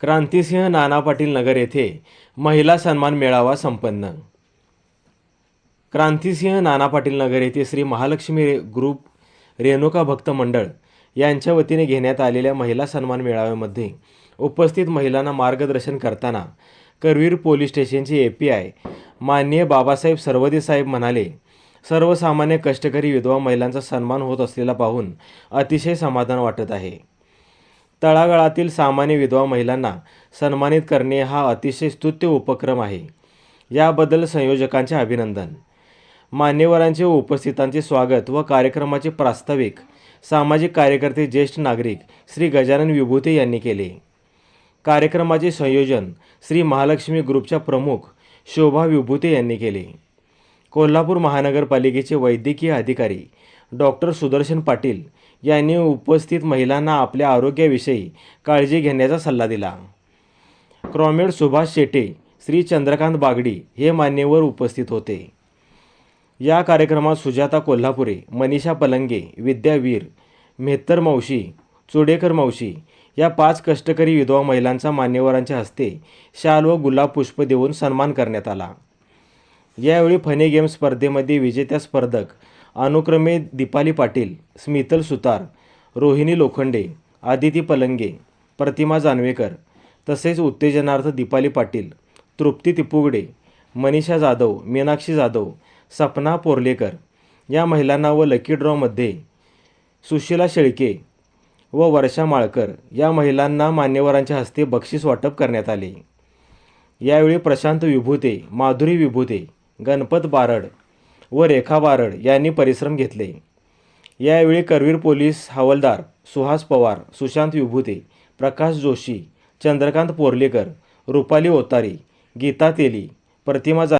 क्रांतिसिंह नाना पाटील नगर येथे महिला सन्मान मेळावा संपन्न. क्रांतिसिंह नाना पाटील नगर येथे श्री महालक्ष्मी रे- ग्रुप रेणुका भक्त मंडळ यांच्या वतीने घेण्यात आलेल्या महिला सन्मान मेळाव्यामध्ये उपस्थित महिलांना मार्गदर्शन करताना करवीर पोलीस स्टेशनचे ए पी आय माननीय बाबासाहेब सर्वदेसाहेब म्हणाले सर्वसामान्य कष्टकरी विधवा महिलांचा सन्मान होत असलेला पाहून अतिशय समाधान वाटत आहे. तळागाळातील सामान्य विधवा महिलांना सन्मानित करणे हा अतिशय स्तुत्य उपक्रम आहे. याबद्दल संयोजकांचे अभिनंदन. मान्यवरांचे व उपस्थितांचे स्वागत व कार्यक्रमाचे प्रास्ताविक सामाजिक कार्यकर्ते ज्येष्ठ नागरिक श्री गजानन विभूते यांनी केले. कार्यक्रमाचे संयोजन श्री महालक्ष्मी ग्रुपच्या प्रमुख शोभा विभूते यांनी केले. कोल्हापूर महानगरपालिकेचे वैद्यकीय अधिकारी डॉक्टर सुदर्शन पाटील यांनी उपस्थित महिलांना आपल्या आरोग्याविषयी काळजी घेण्याचा सल्ला दिला. क्रॉमेड सुभाष शेटे श्री चंद्रकांत बागडी हे मान्यवर उपस्थित होते. या कार्यक्रमात सुजाता कोल्हापुरे मनीषा पलंगे विद्यावीर मेहत्तर मावशी चोडेकर मावशी या पाच कष्टकरी विधवा महिलांचा मान्यवरांच्या हस्ते शाल व गुलाब पुष्प देऊन सन्मान करण्यात आला. यावेळी फनी गेम स्पर्धेमध्ये विजेत्या स्पर्धक अनुक्रमे दीपाली पाटील स्मितल सुतार रोहिणी लोखंडे आदिती पलंगे प्रतिमा जानवेकर तसेच उत्तेजनार्थ दीपाली पाटील तृप्ती तिपुगडे मनीषा जाधव मीनाक्षी जाधव सपना पोर्लेकर या महिलांना व लकी ड्रॉमध्ये सुशीला शेळके व वर्षा माळकर या महिलांना मान्यवरांच्या हस्ते बक्षीस वाटप करण्यात आले. यावेळी प्रशांत विभूते माधुरी विभूते गणपत बारड व रेखा बारड यांनी परिश्रम घेतले. यावेळी करवीर पोलीस हवालदार सुहास पवार सुशांत विभूते प्रकाश जोशी चंद्रकांत पोर्लेकर रुपाली ओतारी गीता तेली प्रतिमा जा